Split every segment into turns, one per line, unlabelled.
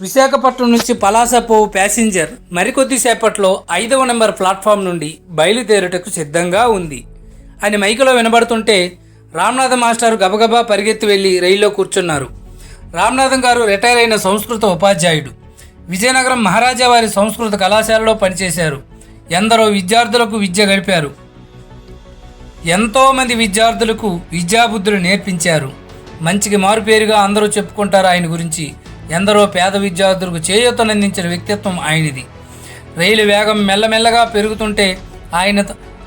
విశాఖపట్నం నుంచి పలాసపోవు ప్యాసింజర్ మరికొద్ది సేపట్లో ఐదవ నెంబర్ ప్లాట్ఫామ్ నుండి బయలుదేరుటకు సిద్ధంగా ఉంది. అని మైకులో వినబడుతుంటే రామ్నాథం మాస్టారు గబగబా పరిగెత్తి వెళ్ళి రైల్లో కూర్చున్నారు. రామ్నాథం గారు రిటైర్ అయిన సంస్కృత ఉపాధ్యాయుడు. విజయనగరం మహారాజా వారి సంస్కృత కళాశాలలో పనిచేశారు. ఎందరో విద్యార్థులకు విద్య గడిపారు. ఎంతోమంది విద్యార్థులకు విద్యాబుద్ధులు నేర్పించారు. మంచికి మారుపేరుగా అందరూ చెప్పుకుంటారు ఆయన గురించి. ఎందరో పేద విద్యార్థులకు చేయూతనందించిన వ్యక్తిత్వం ఆయనది. రైలు వేగం మెల్లమెల్లగా పెరుగుతుంటే ఆయన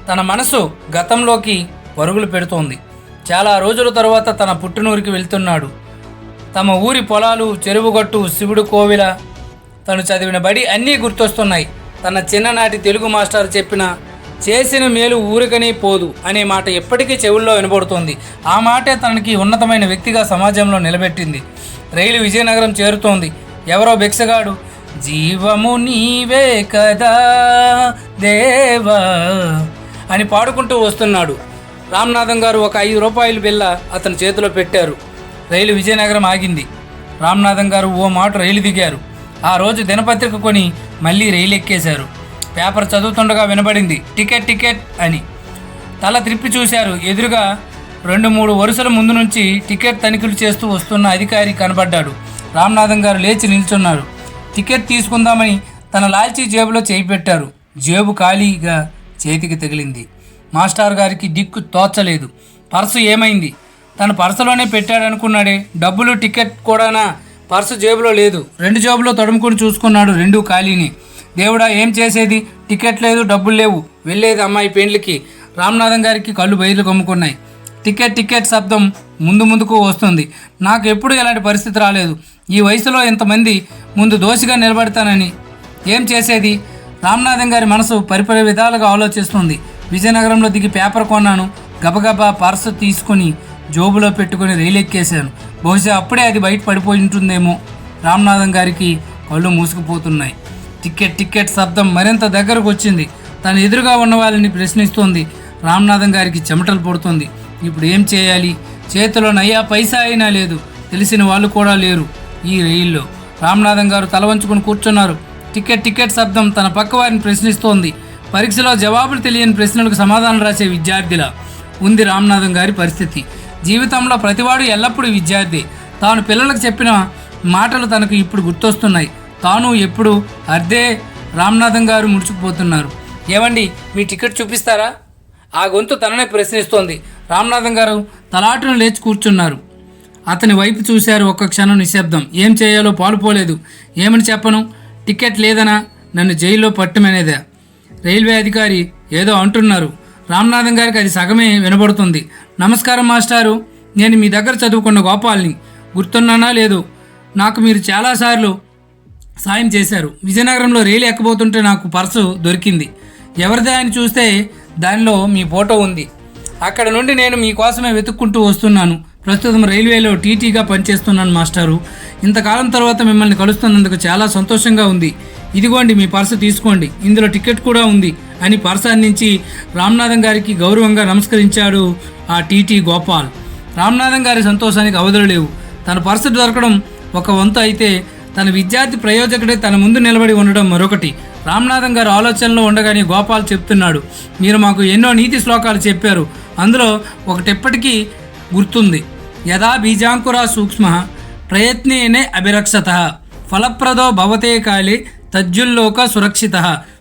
తన మనసు గతంలోకి పరుగులు పెడుతోంది. చాలా రోజుల తర్వాత తన పుట్టినూరికి వెళ్తున్నాడు. తమ ఊరి పొలాలు చెరువుగట్టు శివుడు కోవిల తను చదివిన బడి అన్నీ గుర్తొస్తున్నాయి. తన చిన్ననాటి తెలుగు మాస్టర్ చెప్పిన చేసిన మేలు ఊరికనే పోదు అనే మాట ఎప్పటికీ చెవుల్లో వినబడుతోంది. ఆ మాటే తనకి ఉన్నతమైన వ్యక్తిగా సమాజంలో నిలబెట్టింది. రైలు విజయనగరం చేరుతోంది. ఎవరో బెక్సగాడు జీవము నీవే కదా దేవా అని పాడుకుంటూ వస్తున్నాడు. రామ్నాథం గారు ఒక ఐదు రూపాయలు బిల్ల అతని చేతిలో పెట్టారు. రైలు విజయనగరం ఆగింది. రామ్నాథం గారు ఓ మాట రైలు దిగారు. ఆ రోజు దినపత్రిక కొని మళ్ళీ రైలు ఎక్కేశారు. పేపర్ చదువుతుండగా వినబడింది టికెట్ టికెట్ అని. తల త్రిప్పి చూశారు. ఎదురుగా రెండు మూడు వరుసల ముందు నుంచి టికెట్ తనిఖీలు చేస్తూ వస్తున్న అధికారి కనబడ్డాడు. రామ్నాథం గారు లేచి నిల్చున్నారు. టికెట్ తీసుకుందామని తన లాల్చీ జేబులో చేయి పెట్టారు. జేబు ఖాళీగా చేతికి తగిలింది. మాస్టర్ గారికి దిక్కు తోచలేదు. పర్సు ఏమైంది? తన పర్సులోనే పెట్టాడనుకున్నాడే. డబ్బులు టికెట్ కూడానా? పర్సు జేబులో లేదు. రెండు జేబులో తడుముకుని చూసుకున్నాడు రెండు ఖాళీని. దేవుడా ఏం చేసేది? టికెట్ లేదు డబ్బులు లేవు. వెళ్ళేది అమ్మాయి పెండ్లికి. రామ్నాథం గారికి కళ్ళు బయలు కమ్ముకున్నాయి. టికెట్ టికెట్ శబ్దం ముందు ముందుకు వస్తుంది. నాకు ఎప్పుడు ఎలాంటి పరిస్థితి రాలేదు. ఈ వయసులో ఇంతమంది ముందు దోషిగా నిలబడతానని ఏం చేసేది? రామ్నాథం గారి మనసు పరిపరి విధాలుగా ఆలోచిస్తుంది. విజయనగరంలో దిగి పేపర్ కొన్నాను. గబగబా పర్సు తీసుకుని జోబులో పెట్టుకుని రైలెక్కేశాను. బహుశా అప్పుడే అది బయట పడిపోయి ఉంటుందేమో రామ్నాథం గారికి కళ్ళు మూసుకుపోతున్నాయి. టికెట్ టికెట్ శబ్దం మరింత దగ్గరకు వచ్చింది. తన ఎదురుగా ఉన్న వాళ్ళని ప్రశ్నిస్తోంది. రామ్నాథం గారికి చెమటలు పడుతుంది. ఇప్పుడు ఏం చేయాలి? చేతిలో నయ్యా పైసా అయినా లేదు. తెలిసిన వాళ్ళు కూడా లేరు ఈ రైల్లో. రామ్నాథం గారు తలవంచుకుని కూర్చున్నారు. టికెట్ టికెట్ శబ్దం తన పక్క వారిని ప్రశ్నిస్తోంది. పరీక్షలో జవాబులు తెలియని ప్రశ్నలకు సమాధానం రాసే విద్యార్థిలా ఉంది రామ్నాథం గారి పరిస్థితి. జీవితంలో ప్రతివాడు ఎల్లప్పుడూ విద్యార్థి. తాను పిల్లలకు చెప్పిన మాటలు తనకు ఇప్పుడు గుర్తొస్తున్నాయి. తాను ఎప్పుడు అర్ధే రామ్నాథం గారు ముడుచుకుపోతున్నారు. ఏమండి మీ టికెట్ చూపిస్తారా? ఆ గొంతు తననే ప్రశ్నిస్తోంది. రామ్నాథం గారు తలాటును లేచి కూర్చున్నారు. అతని వైపు చూశారు ఒక్క క్షణం నిశ్శబ్దం. ఏం చేయాలో పాలుపోలేదు ఏమని చెప్పను? టికెట్ లేదనా? నన్ను జైల్లో పట్టమనేదా? రైల్వే అధికారి ఏదో అంటున్నారు. రామ్నాథం గారికి అది సగమే వినబడుతుంది. నమస్కారం మాస్టారు. నేను మీ దగ్గర చదువుకున్న గోపాల్ని. గుర్తున్నానా లేదు? నాకు మీరు చాలాసార్లు సాయం చేశారు. విజయనగరంలో రైలు ఎక్కబోతుంటే నాకు పర్సు దొరికింది. ఎవరిదే అని చూస్తే దానిలో మీ ఫోటో ఉంది. అక్కడ నుండి నేను మీకోసమే వెతుక్కుంటూ వస్తున్నాను. ప్రస్తుతం రైల్వేలో టీటీగా పనిచేస్తున్నాను మాస్టారు. ఇంతకాలం తర్వాత మిమ్మల్ని కలుస్తున్నందుకు చాలా సంతోషంగా ఉంది. ఇదిగోండి మీ పర్సు తీసుకోండి. ఇందులో టికెట్ కూడా ఉంది అని పర్సు అందించి రామ్నాథం గారికి గౌరవంగా నమస్కరించాడు ఆ టీటీ గోపాల్. రామ్నాథం గారి సంతోషానికి అవధులు లేవు. తన పర్సు దొరకడం ఒక వంతు అయితే తన విద్యార్థి ప్రయోజకుడే తన ముందు నిలబడి ఉండడం మరొకటి. రామ్నాథం గారు ఆలోచనలో ఉండగానే గోపాల్ చెప్తున్నాడు. మీరు మాకు ఎన్నో నీతి శ్లోకాలు చెప్పారు. అందులో ఒకటెప్పటికీ గుర్తుంది. యథా బీజాంకురా సూక్ష్మ ప్రయత్నేనే అభిరక్షత. ఫలప్రదో భవతే కాలి తజ్జుల్లోక సురక్షిత.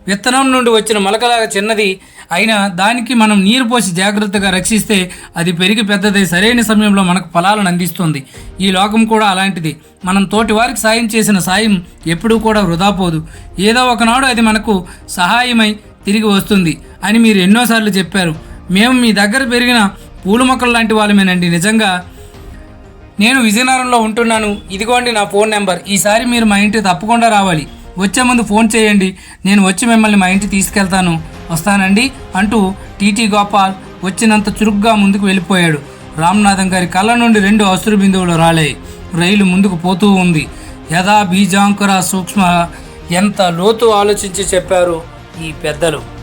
విత్తనం నుండి వచ్చిన మొలకలాగా చిన్నది అయినా దానికి మనం నీరు పోసి జాగ్రత్తగా రక్షిస్తే అది పెరిగి పెద్దదై. సరైన సమయంలో మనకు ఫలాలను అందిస్తుంది. ఈ లోకం కూడా అలాంటిది. మనం తోటి వారికి సాయం చేసిన సాయం ఎప్పుడూ కూడా వృధా పోదు. ఏదో ఒకనాడు అది మనకు సహాయమై తిరిగి వస్తుంది అని మీరు ఎన్నోసార్లు చెప్పారు. మేము మీ దగ్గర పెరిగిన పూల మొక్కలు లాంటి వాళ్ళమేనండి. నిజంగా నేను విజయనగరంలో ఉంటున్నాను. ఇదిగోండి నా ఫోన్ నెంబర్. ఈసారి మీరు మా ఇంటికి తప్పకుండా రావాలి. వచ్చే ముందు ఫోన్ చేయండి. నేను వచ్చి మిమ్మల్ని మా ఇంటికి తీసుకెళ్తాను. వస్తానండి అంటూ టీటీ గోపాల్ వచ్చినంత చురుగ్గా ముందుకు వెళ్ళిపోయాడు. రామ్నాథం గారి కళ్ళ నుండి రెండు అసురు బిందువులు రాలాయి. రైలు ముందుకు పోతూ ఉంది. యథా బీజాంకుర సూక్ష్మ ఎంత లోతు ఆలోచించి చెప్పారు ఈ పెద్దలు?